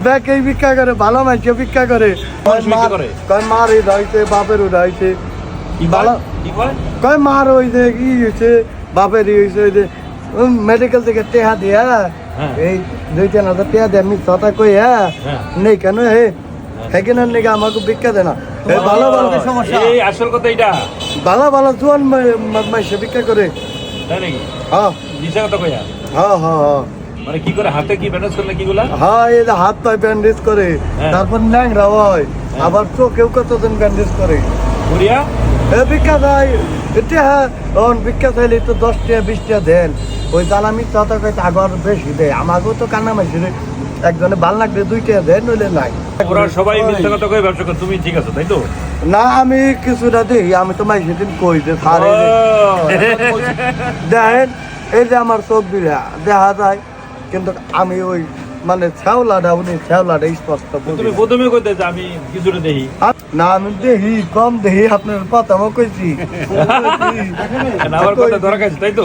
এই ভিক্ষা করে ভালো মানুষ ভিক্ষা করে। মানুষ? কয় মার উঠাইছে বাপের উঠাইছে কি ভালো কি কয়? মার হইছে কি হয়েছে বাপের ই হয়েছে ওই যে মেডিকেল থেকে টেহা দিয়া। হ্যাঁ। এই দুই তিন হাজার টেহা দেয় আমি কথা কই হ্যাঁ। নেই কেন হে? সেখানে নাকি আমাকে ভিক্ষা দেয় না। এ ভালো ভালো এই আসল কথা এটা ভালো ভালো জোয়ান মাইসে ভিক্ষা করে। তাই নাকি? হ্যাঁ। কথা কইয়া। হ্যাঁ হ্যাঁ হ্যাঁ। মানে কি করে হাতে কি ব্যান্ডেজ করলে কি হ্যাঁ এই যে হাত পায়ে ব্যান্ডেজ করে হ্যাঁ। তারপর ন্যাংরা হয় আবার চোখেও কতজন ব্যান্ডেজ করে? ঘুরিয়া? এ ভিক্ষা দেয় এটা তখন ভিক্ষা চাইলে তো দশ টাকা বিশ টাকা দেন। ওই দালামি চাতা কইতে আগর বেশি দেয়। আমাকেও তো কান্না একজনে ভালো লাগলে দুই টাকা দেয় নইলে নাই। ওরা সবাই মিথ্যা কথা কয়ে ব্যবসা করে তুমি ঠিক আছো তাই তো? না আমি কিছুটা দিই আমি তো মাইছে দিন কই যে এই যে- দেখেন এই যে আমার ছবিরা দেখা যায়। কিন্তু আমি ওই মানে ছ্যাওলাটা উনি ছ্যাওলাটা স্পষ্ট তুমি প্রথমে কইতে যে আমি কিছুটা দেখি না আমি দেহি কম দেহি আপনার কথা কইছি। আমার কথা দরকার তাই তো?